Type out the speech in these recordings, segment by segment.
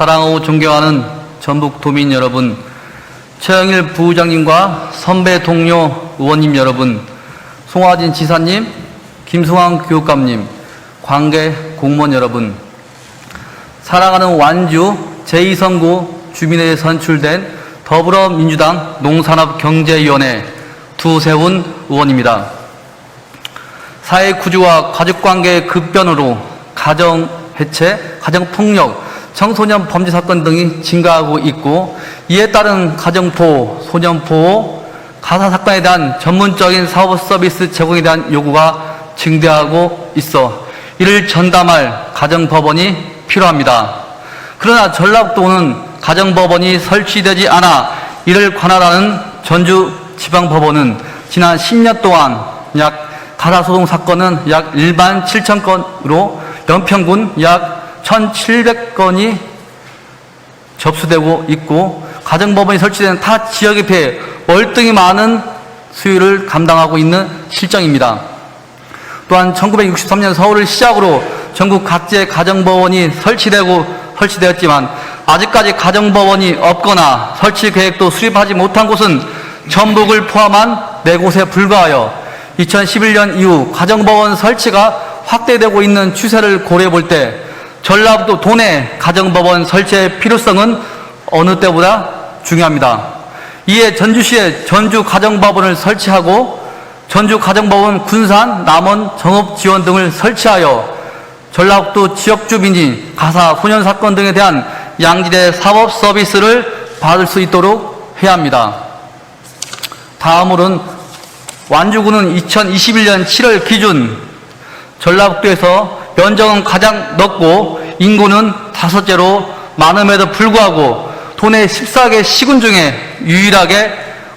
사랑하고 존경하는 전북 도민 여러분, 최영일 부부장님과 선배 동료 의원님 여러분, 송화진 지사님, 김승환 교육감님, 관계 공무원 여러분, 사랑하는 완주 제2선구 주민회에 선출된 더불어민주당 농산업경제위원회 두세훈 의원입니다. 사회 구조와 가족관계의 급변으로 가정 해체, 가정 폭력, 청소년 범죄 사건 등이 증가하고 있고 이에 따른 가정보호, 소년보호, 가사 사건에 대한 전문적인 사업 서비스 제공에 대한 요구가 증대하고 있어 이를 전담할 가정법원이 필요합니다. 그러나 전라북도는 가정법원이 설치되지 않아 이를 관할하는 전주지방법원은 지난 10년 동안 약 가사소송 사건은 약 1만 7천 건으로 연평균 약 1,700건이 접수되고 있고 가정법원이 설치된 타 지역에 비해 월등히 많은 수요를 감당하고 있는 실정입니다. 또한 1963년 서울을 시작으로 전국 각지의 가정법원이 설치되고 설치되었지만 아직까지 가정법원이 없거나 설치 계획도 수립하지 못한 곳은 전북을 포함한 네 곳에 불과하여 2011년 이후 가정법원 설치가 확대되고 있는 추세를 고려해 볼 때 전라북도 도내 가정법원 설치의 필요성은 어느 때보다 중요합니다. 이에 전주시에 전주 가정법원을 설치하고 전주 가정법원 군산, 남원, 정읍 지원 등을 설치하여 전라북도 지역 주민이 가사, 소년 사건 등에 대한 양질의 사법 서비스를 받을 수 있도록 해야 합니다. 다음으로는 완주군은 2021년 7월 기준 전라북도에서 면적은 가장 넓고 인구는 다섯째로 많음에도 불구하고 도내 14개 시군 중에 유일하게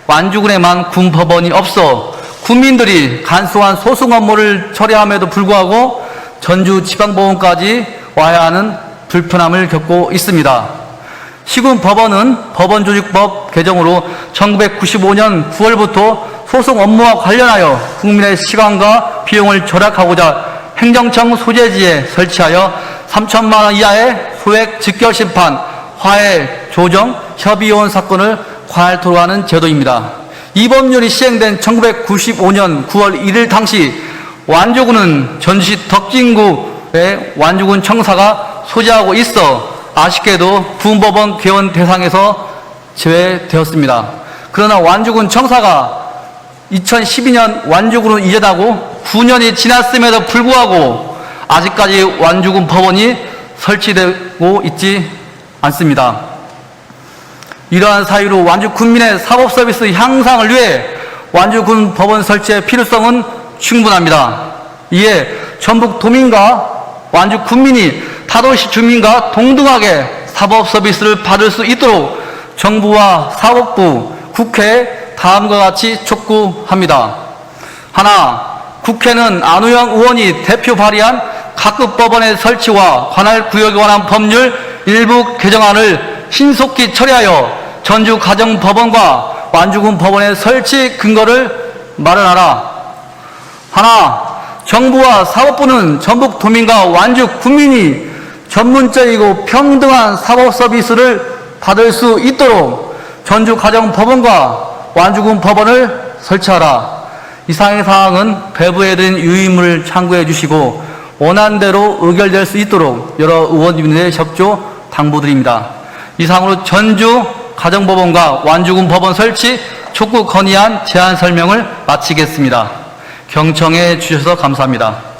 완주군에만 군법원이 없어 군민들이 간소한 소송 업무를 처리함에도 불구하고 전주 지방법원까지 와야 하는 불편함을 겪고 있습니다. 시군 법원은 법원조직법 개정으로 1995년 9월부터 소송 업무와 관련하여 국민의 시간과 비용을 절약하고자 행정청 소재지에 설치하여 3천만 원 이하의 소액 직결심판, 화해, 조정, 협의요원 사건을 관할토로 하는 제도입니다. 이 법률이 시행된 1995년 9월 1일 당시 완주군은 전주시 덕진구의 완주군 청사가 소재하고 있어 아쉽게도 군법원 개원 대상에서 제외되었습니다. 그러나 완주군 청사가 2012년 완주군은 이전하고 9년이 지났음에도 불구하고 아직까지 완주군 법원이 설치되고 있지 않습니다. 이러한 사유로 완주 군민의 사법 서비스 향상을 위해 완주군 법원 설치의 필요성은 충분합니다. 이에 전북 도민과 완주 군민이 타도시 주민과 동등하게 사법 서비스를 받을 수 있도록 정부와 사법부, 국회에 다음과 같이 촉구합니다. 하나, 국회는 안우영 의원이 대표 발의한 각급 법원의 설치와 관할 구역에 관한 법률 일부 개정안을 신속히 처리하여 전주 가정법원과 완주군 법원의 설치 근거를 마련하라. 하나, 정부와 사법부는 전북 도민과 완주 국민이 전문적이고 평등한 사법 서비스를 받을 수 있도록 전주 가정법원과 완주군 법원을 설치하라. 이상의 사항은 배부해드린 유의문을 참고해 주시고 원안대로 의결될 수 있도록 여러 의원님들의 협조 당부드립니다. 이상으로 전주 가정법원과 완주군 법원 설치 촉구 건의안 제안 설명을 마치겠습니다. 경청해 주셔서 감사합니다.